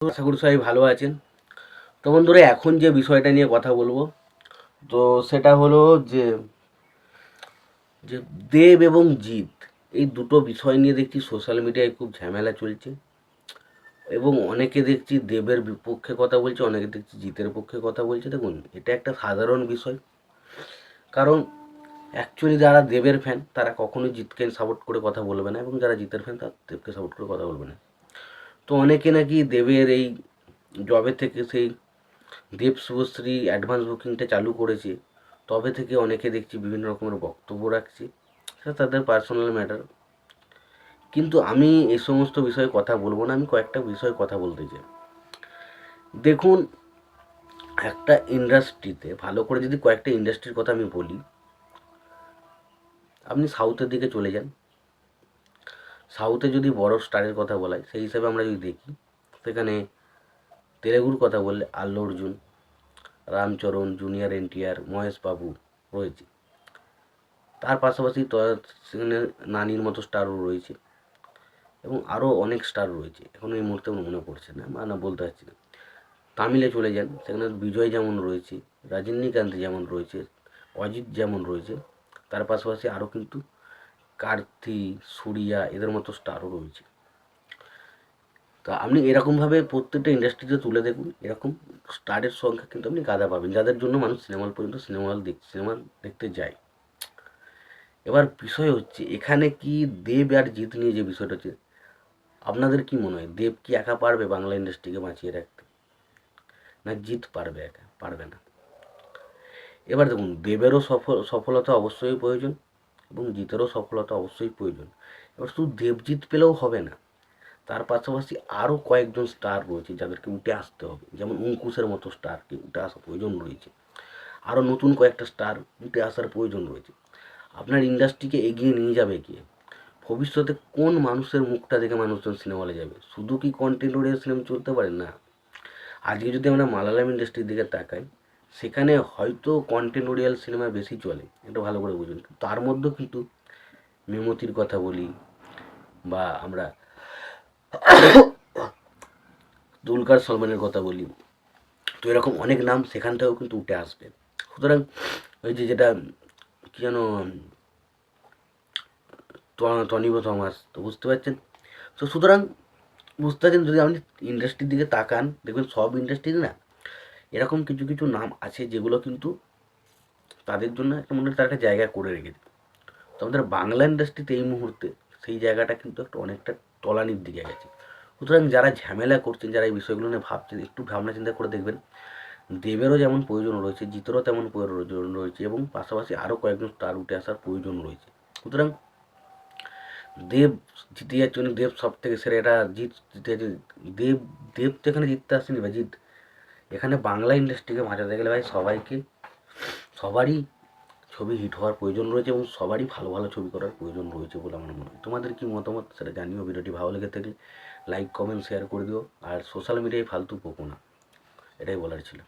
আশা করি সবাই ভালো আছেন। তো বন্ধুরা, এখন যে বিষয়টা নিয়ে কথা বলব, তো সেটা হলো যে যে দেব এবং জিৎ, এই দুটো বিষয় নিয়ে দেখছি সোশ্যাল মিডিয়ায় খুব ঝামেলা চলছে। এবং অনেকে দেখছি দেবের বিপক্ষে কথা বলছে, অনেকে দেখছি জিতের পক্ষে কথা বলছে। দেখুন, এটা একটা সাধারণ বিষয়। কারণ অ্যাকচুয়ালি যারা দেবের ফ্যান তারা কখনোই জিতকে সাপোর্ট করে কথা বলবে না। এবং যারা জিতের ফ্যান তারা দেবকে সাপোর্ট করে কথা বলবে না। তো অনেকে নাকি দেবের এই জবে থেকে সেই দেব শুভশ্রী অ্যাডভান্স বুকিংটা চালু করেছে। তবে থেকে অনেকে দেখছি বিভিন্ন রকমের বক্তব্য রাখছে। সেটা তাদের পার্সোনাল ম্যাটার কিন্তু আমি এই সমস্ত বিষয়ে কথা বলব না, আমি কয়েকটা বিষয়ে কথা বলতে চাই। দেখুন, একটা ইন্ডাস্ট্রিতে ভালো করে যদি কয়েকটা ইন্ডাস্ট্রির কথা আমি বলি, আপনি সাউথের দিকে চলে যান। সাউথে যদি বড় স্টারের কথা বলা সেই হিসাবে আমরা যদি দেখি, সেখানে তেলেগুর কথা বললে আল্লু অর্জুন, রামচরণ, জুনিয়র এনটিআর, মহেশ বাবু রয়েছে। তার পাশাপাশি সেখানে নানির মতো স্টারও রয়েছে এবং আরও অনেক স্টার রয়েছে। এখন এই মুহূর্তে মনে পড়ছে না মানে বলতে পারছি না। তামিলে চলে যান, সেখানে বিজয় যেমন রয়েছে রজনীকান্ত যেমন রয়েছে, অজিত যেমন রয়েছে, তার পাশাপাশি আরও কিন্তু কার্তি, সুরিয়া এদের মতো স্টারও রয়েছে। তা আপনি এরকমভাবে প্রত্যেকটা ইন্ডাস্ট্রিতে তুলে দেখুন, এরকম স্টারের সংখ্যা কিন্তু আপনি গাদা পাবেন, যাদের জন্য মানুষ সিনেমা পর্যন্ত সিনেমা হল দেখ সিনেমা দেখতে যায়। এবার বিষয় হচ্ছে, এখানে কি দেব আর জিত নিয়ে যে বিষয়টা হচ্ছে, আপনাদের কি মনে হয়, দেব কি একা পারবে বাংলা ইন্ডাস্ট্রিকে বাঁচিয়ে রাখতে? না জিত পারবে একা, পারবে না? এবার দেখুন, দেবেরও সফল সফলতা অবশ্যই প্রয়োজন। এবং জিতেরও সফলতা অবশ্যই প্রয়োজন। এবার শুধু দেবজিৎ পেলেও হবে না, তার পাশাপাশি আরও কয়েকজন স্টার রয়েছে যাদেরকে উঠে আসতে হবে। যেমন অঙ্কুশের মতো স্টারকে উঠে আসার প্রয়োজন রয়েছে। আরও নতুন কয়েকটা স্টার উঠে আসার প্রয়োজন রয়েছে। আপনার ইন্ডাস্ট্রিকে এগিয়ে নিয়ে যাবে কে? ভবিষ্যতে কোন মানুষের মুখটা দেখে মানুষজন সিনেমা হলে যাবে? শুধু কি কন্টেন্ট ওরিয়েন্ট সিনেমা চলতে পারে? না। আজকে যদি আমরা মালায়ালাম ইন্ডাস্ট্রির দিকে তাকাই সেখানে হয়তো কন্টেন্ট ওরিয়াল সিনেমা বেশি চলে, এটা ভালো করে বুঝুন। তার মধ্যেও কিন্তু মেমতির কথা বলি, বা আমরা দুলকার সলমানের কথা বলি, তো এরকম অনেক নাম সেখান থেকেও কিন্তু উঠে আসবে। সুতরাং ওই যে যেটা, কী যেন টনিব থমাস, তো বুঝতে পারছেন? তো সুতরাং বুঝতে পারছেন, যদি আপনি ইন্ডাস্ট্রির দিকে তাকান, দেখবেন সব ইন্ডাস্ট্রিতে না এরকম কিছু কিছু নাম আছে যেগুলো কিন্তু তাদের জন্য একটা মনে তারা একটা জায়গা করে রেখেছে তো আমাদের বাংলা ইন্ডাস্ট্রিতে এই মুহূর্তে সেই জায়গাটা কিন্তু একটা অনেকটা তলানির দিকে গেছে। সুতরাং যারা ঝামেলা করছেন, যারা এই বিষয়গুলো নিয়ে ভাবছেন, একটু ভাবনা চিন্তা করে দেখবেন, দেবেরও যেমন প্রয়োজন রয়েছে, জিতেরও তেমন প্রয়োজন রয়েছে এবং পাশাপাশি আরও কয়েকজন স্টার উঠে আসার প্রয়োজন রয়েছে। সুতরাং দেব জিতে যাচ্ছে দেব সব থেকে সেরা, এটা জিত জিতে। দেব দেব তো এখানে জিততে আসেনি বা জিত এখানে বাংলা ইন্ডাস্ট্রিকে বাঁচাতে গেলে ভাই সবাইকে, সবারই ছবি হিট হওয়ার প্রয়োজন রয়েছে এবং সবারই ভালো ভালো ছবি করার প্রয়োজন রয়েছে বলে আমার মনে হয়। তোমাদের কী মতামত? সেটা জানিও ভিডিওটি ভালো লেগে থাকলে। লাইক কমেন্ট শেয়ার করে দিও। আর সোশ্যাল মিডিয়ায় ফালতু পোকো না। এটাই বলার ছিল।